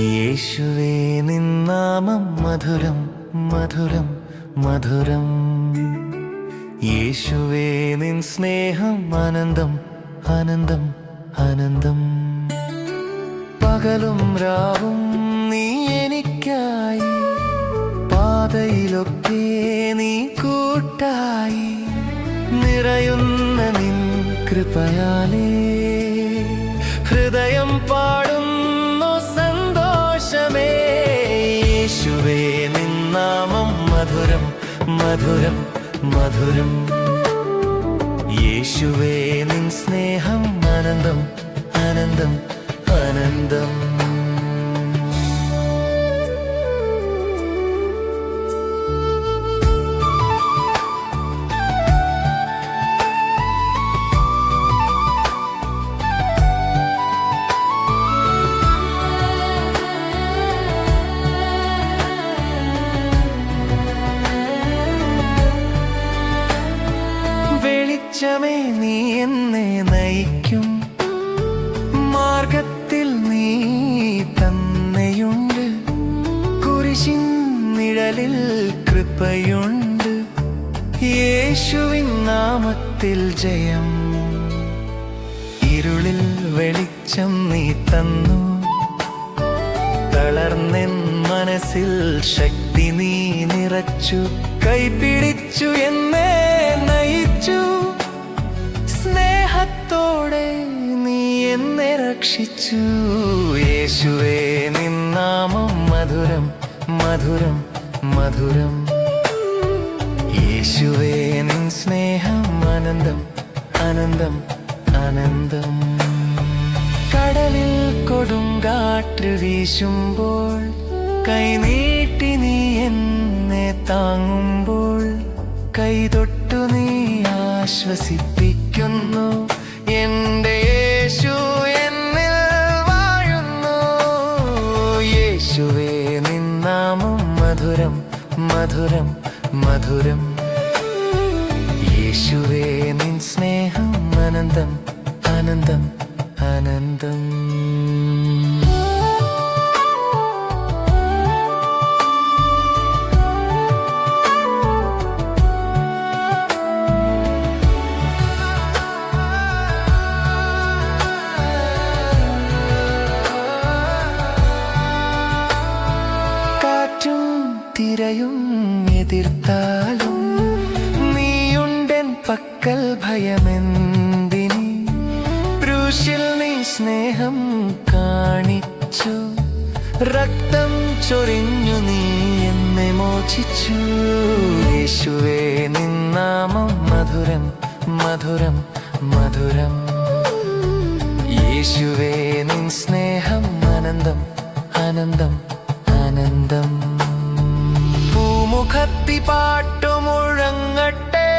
യേശുവേ നിന്നാമം മധുരം മധുരം മധുരം. യേശുവേ നിൻ സ്നേഹം ആനന്ദം ആനന്ദം ആനന്ദം. പകലും രാവും നീ എനിക്കായി പാതയിലൊക്കെ നീ കൂട്ടായി. നിറയുന്ന നിൻ കൃപയാലേ മധുരം മധുരം. യേശുവേ നിൻ സ്നേഹം ആനന്ദം ആനന്ദം ആനന്ദം വെളിച്ചമേ നീ എന്നെ നയിക്കും. മാർഗത്തിൽ നീ തന്നെയുണ്ട്. കുരിശിൻ നിഴലിൽ കൃപയുണ്ട്. യേശുവിൻ നാമത്തിൽ ജയം. ഇരുളിൽ വെളിച്ചം നീ തന്നു. തളർന്നെൻ മനസ്സിൽ ശക്തി നീ നിറച്ചു. കൈപിടിച്ചു എന്നെ എന്നെ രക്ഷിച്ചു യേശുവേ നിന്നാമം മധുരം മധുരം മധുരം. യേശുവേ നിൻ സ്നേഹം ആനന്ദം ആനന്ദം ആനന്ദം കടലിൽ കൊടുങ്കാറ്റ് വീശുമ്പോൾ കൈനീട്ടി നീ എന്നെ താങ്ങുമ്പോൾ കൈതൊട്ടു നീ ആശ്വസിപ്പിക്കുന്നു. മധുരം മധുരം. യേശുവേ നിൻ സ്നേഹം അനന്തം അനന്തം ആനന്ദം തിരയും എതിർത്താലും നീയുണ്ടൻ പക്കൽ ഭയമെന്തിനി? ബ്രൂശിൽ നീ സ്നേഹം കാണിച്ചു രക്തം ചൊരിഞ്ഞു നീ എന്നെ മോചിച്ചു. യേശുവേ നിന്നാമം മധുരം മധുരം മധുരം. യേശുവേ നിൻ സ്നേഹം ആനന്ദം ആനന്ദം ആനന്ദം പാട്ടുമുഴങ്ങട്ടെ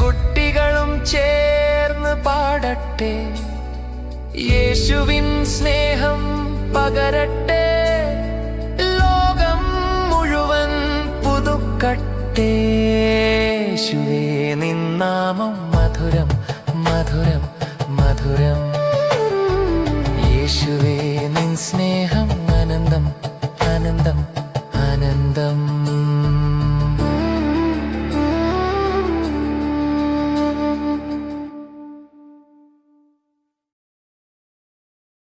കുട്ടികളും ചേർന്ന് പാടട്ടെ. യേശുവിൻ സ്നേഹം പകരട്ടെ ലോകം മുഴുവൻ പുതുക്കട്ടെ. യേശുവേ നിന്നാമം